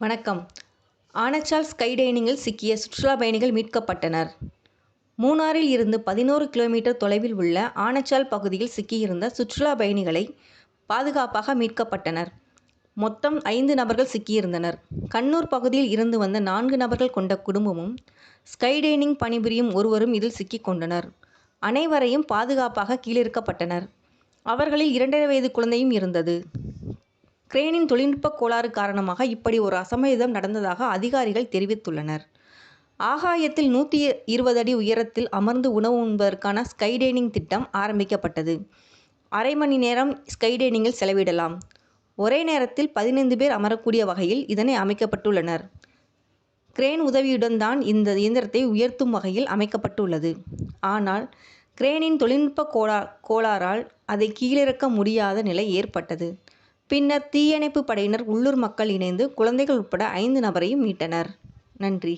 வணக்கம். ஆனச்சால் ஸ்கை டைனிங்கில் சிக்கிய சுற்றுலா பயணிகள் மீட்கப்பட்டனர். மூணாறில் இருந்து பதினோரு கிலோமீட்டர் தொலைவில் உள்ள ஆனச்சால் பகுதியில் சிக்கியிருந்த சுற்றுலா பயணிகளை பாதுகாப்பாக மீட்கப்பட்டனர். மொத்தம் ஐந்து நபர்கள் சிக்கியிருந்தனர். கண்ணூர் பகுதியில் இருந்து வந்த நான்கு நபர்கள் கொண்ட குடும்பமும் ஸ்கை டைனிங் பணிபுரியும் ஒருவரும் இதில் சிக்கிக்கொண்டனர் அனைவரையும் பாதுகாப்பாக கீழிருக்கப்பட்டனர் அவர்களில் இரண்டரை வயது குழந்தையும் இருந்தது. கிரேனின் தொழில்நுட்ப கோளாறு காரணமாக இப்படி ஒரு அசம்பாவிதம் நடந்ததாக அதிகாரிகள் தெரிவித்துள்ளனர். ஆகாயத்தில் நூற்றி இருபது அடி உயரத்தில் அமர்ந்து உணவு உண்பதற்கான ஸ்கைடைனிங் திட்டம் ஆரம்பிக்கப்பட்டது. அரை மணி நேரம் ஸ்கைடைனிங்கில் செலவிடலாம். ஒரே நேரத்தில் பதினைந்து பேர் அமரக்கூடிய வகையில் இதனை அமைக்கப்பட்டுள்ளனர். கிரேன் உதவியுடன் தான் இந்த இயந்திரத்தை உயர்த்தும் வகையில் அமைக்கப்பட்டுள்ளது. ஆனால் கிரேனின் தொழில்நுட்ப கோளா கோளாறால் அதை கீழிறக்க முடியாத நிலை ஏற்பட்டது. பின்னர் தீயணைப்பு படையினர் உள்ளூர் மக்கள் இணைந்து குழந்தைகள் உட்பட ஐந்து நபரையும் மீட்டனர். நன்றி.